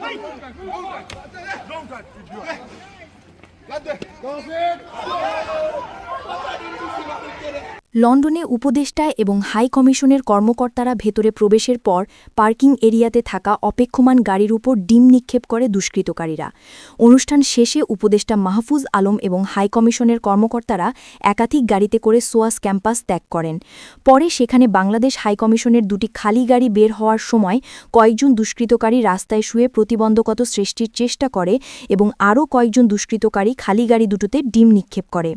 Long cut, long cut. Long cut. লন্ডনে উপদেষ্টা এবং হাই কমিশনের কর্মকর্তারা ভেতরে প্রবেশের পর পার্কিং এরিয়াতে থাকা অপেক্ষমান গাড়ির উপর ডিম নিক্ষেপ করে দুষ্কৃতকারীরা। অনুষ্ঠান শেষে উপদেষ্টা মাহফুজ আলম এবং হাই কমিশনের কর্মকর্তারা একাধিক গাড়িতে করে সোয়াস ক্যাম্পাস ত্যাগ করেন। পরে সেখানে বাংলাদেশ হাই কমিশনের দুটি খালি গাড়ি বের হওয়ার সময় কয়েকজন দুষ্কৃতকারী রাস্তায় শুয়ে প্রতিবন্ধকতা সৃষ্টির চেষ্টা করে এবং আরও কয়েকজন দুষ্কৃতকারী খালি গাড়ি দুটোতে ডিম নিক্ষেপ করে।